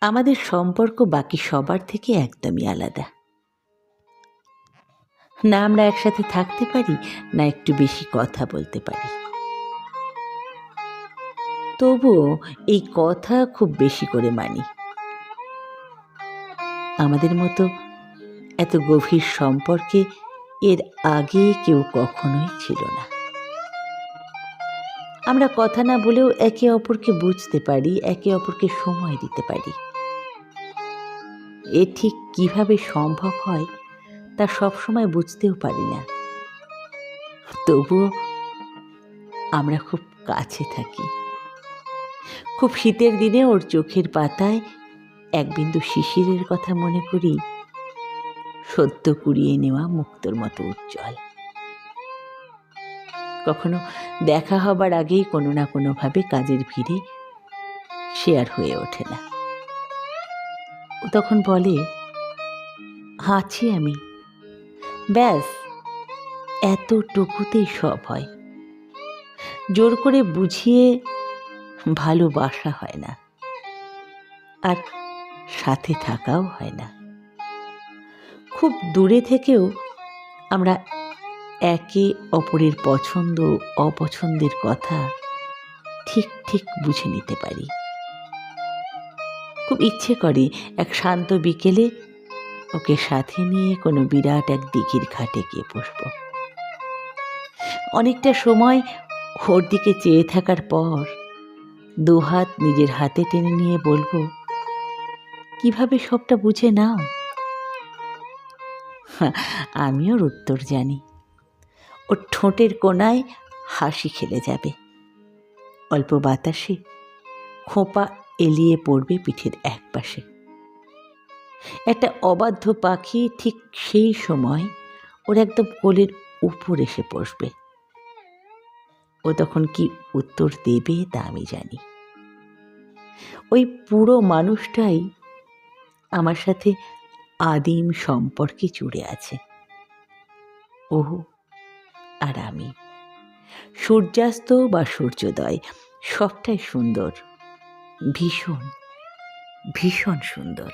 আমাদের সম্পর্ক বাকি সবার থেকে একদমই আলাদা। না আমরা একসাথে থাকতে পারি, না একটু বেশি কথা বলতে পারি। তবুও এই কথা খুব বেশি করে মানি। আমাদের মতো এত গভীর সম্পর্কে এর আগে কেউ কখনোই ছিল না। আমরা কথা না বলেও একে অপরকে বুঝতে পারি, একে অপরকে সময় দিতে পারি। এ ঠিক কীভাবে সম্ভব হয় তা সবসময় বুঝতেও পারি না। তবুও আমরা খুব কাছে থাকি। খুব শীতের দিনে ওর চোখের পাতায় এক বিন্দু শিশিরের কথা মনে করি সত্য কুড়িয়ে নেওয়া মুক্তর মতো উজ্জ্বল। কখনো দেখা হবার আগেই কোনো না কোনোভাবে কাজের ভিড়ে শেয়ার হয়ে ওঠে না। ও তখন বলে, আছি আমি। ব্যাস, এতটুকুতেই সব হয়। জোর করে বুঝিয়ে ভালোবাসা হয় না। আর সাথে থাকাও হয় না। খুব দূরে থেকেও আমরা একে অপরের পছন্দ অপছন্দের কথা ঠিক ঠিক বুঝে নিতে পারি। খুব ইচ্ছে করে এক শান্ত বিকেলে ওকে সাথে নিয়ে কোনো বিরাট এক দিঘির ঘাটে গিয়ে বসবো। অনেকটা সময় ওর দিকে চেয়ে থাকার পর দুহাত নিজের হাতে টেনে নিয়ে বলব, কীভাবে সবটা বুঝে নাও? আমি ওর উত্তর জানি। ওর ঠোঁটের কোনায় হাসি খেলে যাবে। অল্প বাতাসে খোঁপা এলিয়ে পড়বে পিঠের এক পাশে একটা অবাধ্য পাখি ঠিক সেই সময় ওর একদম কোলের উপর এসে বসবে। ও তখন কি উত্তর দেবে তা আমি জানি। ওই পুরো মানুষটাই আমার সাথে আদিম সম্পর্কে জুড়ে আছে। ও আর আমি। সূর্যাস্ত বা সূর্যোদয় সবটাই সুন্দর। ভীষণ ভীষণ সুন্দর।